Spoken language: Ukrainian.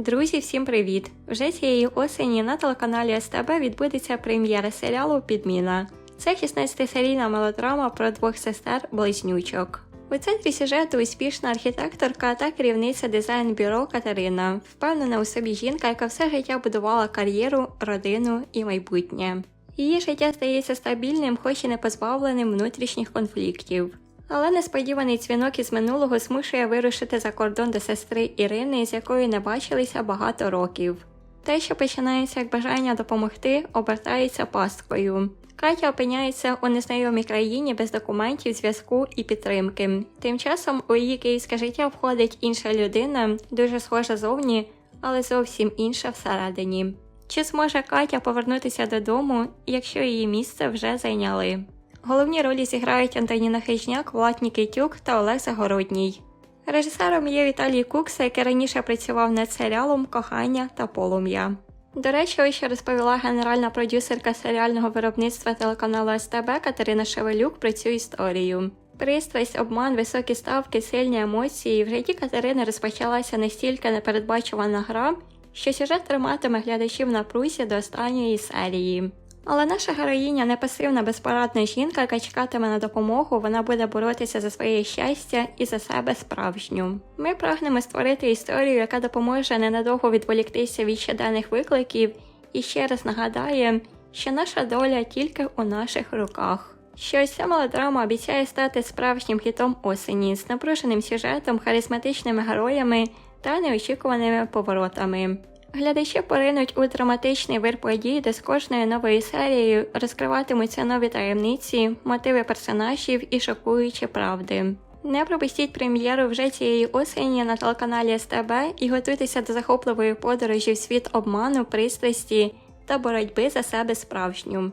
Друзі, всім привіт! Вже цієї осені на телеканалі СТБ відбудеться прем'єра серіалу Підміна. Це 16-серійна мелодрама про двох сестер близнючок. У центрі сюжету успішна архітекторка та керівниця дизайн-бюро Катерина, впевнена у собі жінка, яка все життя будувала кар'єру, родину і майбутнє. Її життя здається стабільним, хоч і не позбавленим внутрішніх конфліктів. Але несподіваний дзвінок із минулого змушує вирушити за кордон до сестри Ірини, з якою не бачилися багато років. Те, що починається як бажання допомогти, обертається пасткою. Катя опиняється у незнайомій країні без документів, зв'язку і підтримки. Тим часом у її київське життя входить інша людина, дуже схожа зовні, але зовсім інша всередині. Чи зможе Катя повернутися додому, якщо її місце вже зайняли? Головні ролі зіграють Антоніна Хижняк, Влад Нікітюк та Олег Загородній. Режисером є Віталій Кукса, який раніше працював над серіалом Кохання та полум'я. До речі, ось що розповіла генеральна продюсерка серіального виробництва телеканалу СТБ Катерина Шевелюк про цю історію. Пристрасть, обман, високі ставки, сильні емоції. В житті Катерини розпочалася настільки непередбачувана гра, що сюжет триматиме глядачів на прусі до останньої серії. Але наша героїня не пасивна безпорадна жінка, яка чекатиме на допомогу, вона буде боротися за своє щастя і за себе справжню. Ми прагнемо створити історію, яка допоможе ненадовго відволіктися від щоденних викликів і ще раз нагадає, що наша доля тільки у наших руках. Що ця мелодрама обіцяє стати справжнім хітом осені з напруженим сюжетом, харизматичними героями та неочікуваними поворотами. Глядачі поринуть у драматичний вир подій, де з кожною новою серією розкриватимуться нові таємниці, мотиви персонажів і шокуючі правди. Не пропустіть прем'єру вже цієї осені на телеканалі СТБ і готуйтеся до захопливої подорожі в світ обману, пристрасті та боротьби за себе справжню.